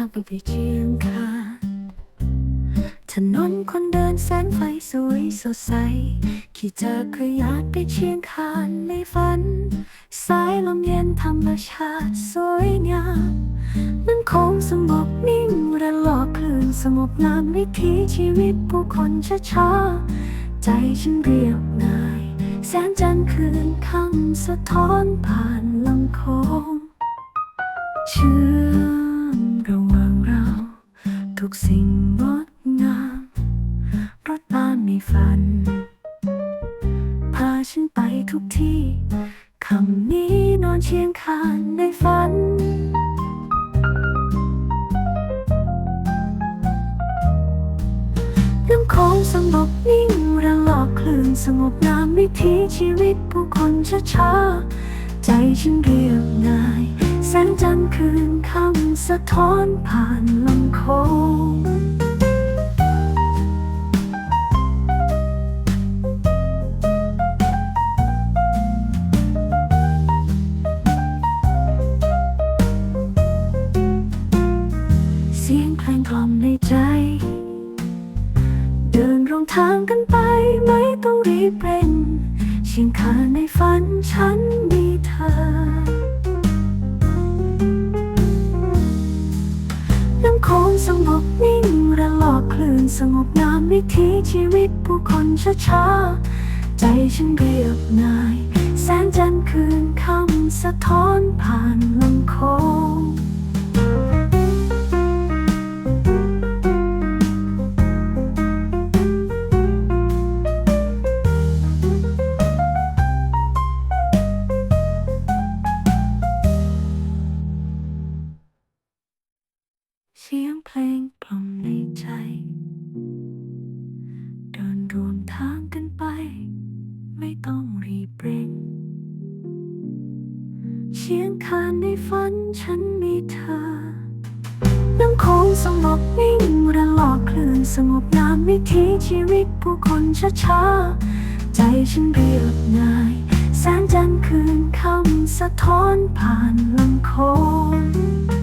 ไปเชียงคานถนนคนเดินแสงไฟสวยสดใส ขี่จักรยานไปเชียงคานในฝัน สายลมเย็นธรรมชาติสวยงามน้ำโค้งสงบนิ่งระลอกคลื่นสงบงามวิถีชีวิตผู้คนช้าๆ ใจฉันเรียบง่าย แสงจันทร์คืนคำสะท้อนผ่านลำโคงเชื่อ ทุกสิ่งงดงามรถบ้านในฝัน พาฉันไปทุกที่ คำนี้นอนเชียงคานในฝัน น้ำโค้งสงบนิ่งระลอกคลื่นสงบงามวิถีชีวิตผู้คนช้าๆใจฉันเรียบง่าย แสงจันทร์คืนคำสะท้อนผ่านลำโคงเสียงเพลงกล่อมในใจ เดินร่วมทางกันไปไม่ต้องรีบเร่งเชียงคาในฝันฉันมี คงสงบนิ่งระลอกคลื่นสงบงามวิถีชีวิตผู้คนช้าๆ ใจฉันเรียบง่าย แสงจันทร์คืนคำสะท้อนผ่านลำโคง สียงเพลงกล่อมในใจ เดินรวมทางกันไป ไม่ต้องรีบเร่งเชียงคานในฝันฉันมีเธอ น้ำโค้งสงบนิ่งระลอกคลื่นสงบงามวิถีชีวิตผู้คนช้าๆ ใจฉันเรียบง่าย แสงจันทร์คืนคำสะท้อนผ่านลำโคง